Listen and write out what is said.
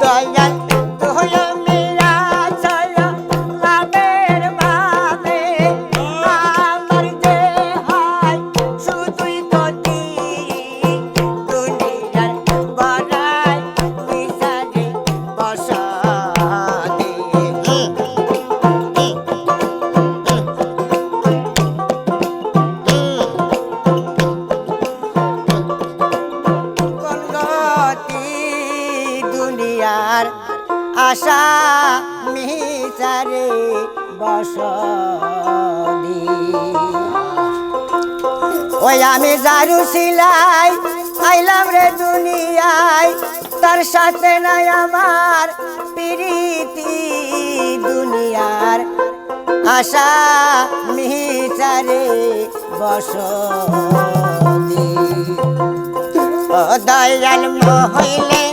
đời nhanh. মিচারে বস ওই আমি জারু সিলাই আইলাম রে দুনিয়ায়, তার সাথে নাই আমার প্রীতি দুনিয়ার। আশা মিচারে বস ও দয়াল মহিলা